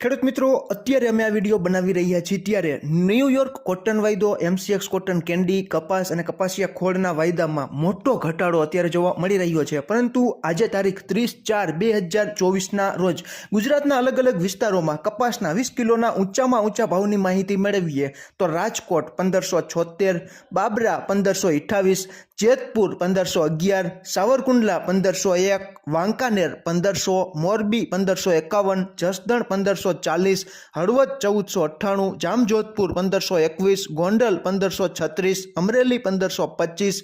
ખેડૂત મિત્રો, અત્યારે અમે આ વીડિયો બનાવી રહ્યા છીએ ત્યારે ન્યુયોર્ક કોટન વાયદો એમસીએક્સ કોટન કેન્ડી કપાસ અને કપાસિયા ખોળના વાયદામાં મોટો ઘટાડો અત્યારે જોવા મળી રહ્યો છે. પરંતુ આજે તારીખ ત્રીસ ચાર બે હજાર ચોવીસના રોજ ગુજરાતના અલગ અલગ વિસ્તારોમાં કપાસના વીસ કિલોના ઊંચામાં ઊંચા ભાવની માહિતી મેળવીએ તો રાજકોટ પંદરસો છોતેર બાબરા પંદરસો અઠ્ઠાવીસ, જેતપુર પંદરસો અગિયાર, સાવરકુંડલા પંદરસો એક, વાંકાનેર પંદરસો, મોરબી પંદરસો એકાવન, જસદણ પંદરસો ચાલીસ, હળવદ ચૌદસો અઠ્ઠાણું, જામજોધપુર પંદરસો એકવીસ, ગોંડલ પંદરસો છત્રીસ, અમરેલી પંદરસો પચીસ,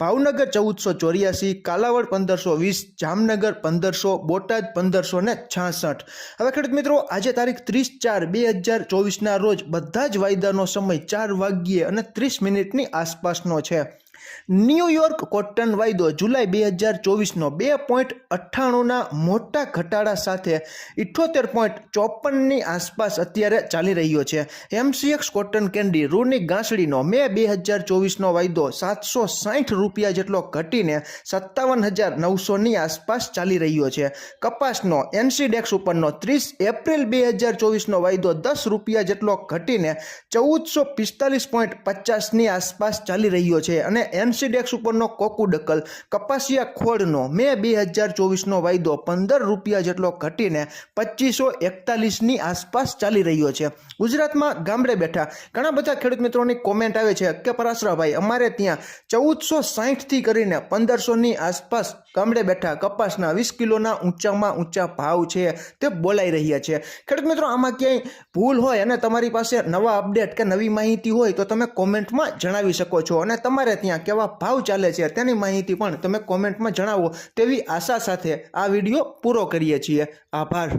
ભાવનગર ચૌદસો ચોર્યાસી, કાલાવડ પંદરસો વીસ, જામનગર પંદરસો, બોટાદ પંદરસો ને છાસઠ હવે ખેડૂત મિત્રો, આજે તારીખ ત્રીસ ચાર બે હજાર ચોવીસના રોજ બધા જ વાયદાનો સમય ચાર વાગ્યે અને ત્રીસ મિનિટની આસપાસનો છે. ન્યુયોર્ક કોટન વાયદો જુલાઈ બે હજાર ચોવીસનો બે પોઈન્ટ અઠ્ઠાણુંના મોટા ઘટાડા સાથે ઇઠ્ઠોતેર પોઈન્ટ ચોપનની આસપાસ અત્યારે ચાલી રહ્યો છે. એમસીએક્સ કોટન કેન્ડી રૂની ગાંસડીનો મે બે હજાર ચોવીસનો વાયદો સાતસો સાઠ રૂપિયા જેટલો ઘટીને સત્તાવન હજાર નવસોની આસપાસ ચાલી રહ્યો છે. કપાસનો એનસીડેક્સ ઉપરનો ત્રીસ એપ્રિલ બે હજાર ચોવીસનો વાયદો દસ રૂપિયા જેટલો ઘટીને ચૌદસો પિસ્તાલીસ પોઈન્ટ પચાસની આસપાસ ચાલી રહ્યો છે અને એનસીડેક્સ ઉપરનો કોકુડકલ કપાસિયા ખોળનો, મે બે હજાર ચોવીસનો વાયદો પંદર રૂપિયા જેટલો ઘટીને પચીસો એકતાલીસની આસપાસ ચાલી રહ્યો છે. ગુજરાતમાં ગામડે બેઠા ઘણા બધા ખેડૂત મિત્રોની કોમેન્ટ આવે છે કે પરાશરાભાઈ, અમારે ત્યાં ચૌદસો સાહીઠથી કરીને પંદરસોની આસપાસ ગામડે બેઠા કપાસના વીસ કિલોના ઊંચામાં ઊંચા ભાવ છે તે બોલાઈ રહ્યા છે. ખેડૂત મિત્રો, આમાં ક્યાંય ભૂલ હોય અને તમારી પાસે નવા અપડેટ કે નવી માહિતી હોય તો તમે કોમેન્ટમાં જણાવી શકો છો અને તમારે ત્યાં કેવા ભાવ ચાલે છે તેની માહિતી પણ તમે કોમેન્ટમાં જણાવો તેવી આશા સાથે આ વીડિયો પૂરો કરીએ છીએ. આભાર.